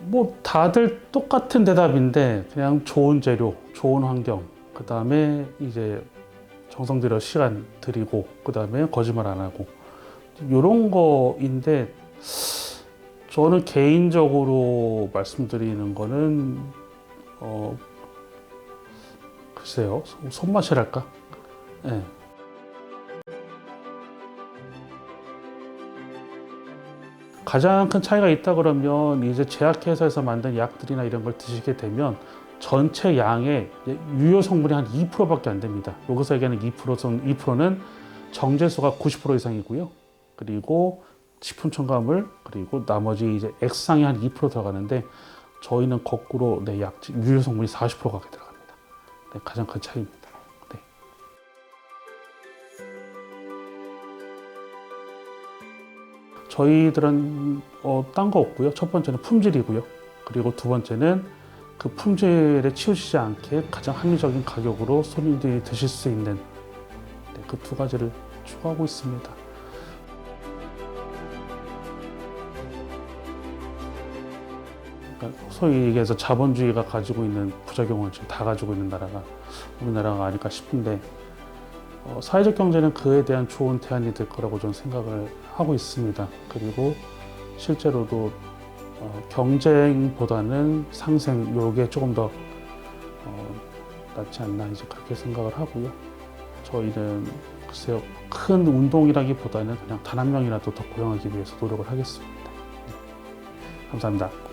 뭐 다들 똑같은 대답인데 그냥 좋은 재료, 좋은 환경, 그 다음에 이제 정성 들여 시간 드리고 그 다음에 거짓말 안 하고 이런 거인데 저는 개인적으로 말씀드리는 거는 어 글쎄요 손맛이랄까 예. 네. 가장 큰 차이가 있다 그러면 이제 제약회사에서 만든 약들이나 이런 걸 드시게 되면 전체 양의 유효 성분이 한 2%밖에 안 됩니다. 여기서 얘기하는 2%는 2%는 정제수가 90% 이상이고요. 그리고 식품 첨가물 그리고 나머지 이제 액상이 한 2% 들어가는데 저희는 거꾸로 네, 약 유효 성분이 40% 가게 들어갑니다. 네, 가장 큰 차이입니다. 저희들은 어, 딴 거 없고요. 첫 번째는 품질이고요. 그리고 두 번째는 그 품질에 치우치지 않게 가장 합리적인 가격으로 손님들이 드실 수 있는 네, 그두 가지를 추구하고 있습니다. 그러니까 소위 얘기해서 자본주의가 가지고 있는 부작용을 지금 다 가지고 있는 나라가 우리나라가 아닐까 싶은데 어, 사회적 경제는 그에 대한 좋은 대안이 될 거라고 저는 생각을 하고 있습니다. 그리고 실제로도 어, 경쟁보다는 상생 요게 조금 더 어, 낫지 않나 이제 그렇게 생각을 하고요. 저희는 글쎄요 큰 운동이라기보다는 그냥 단 한 명이라도 더 고용하기 위해서 노력을 하겠습니다. 네. 감사합니다.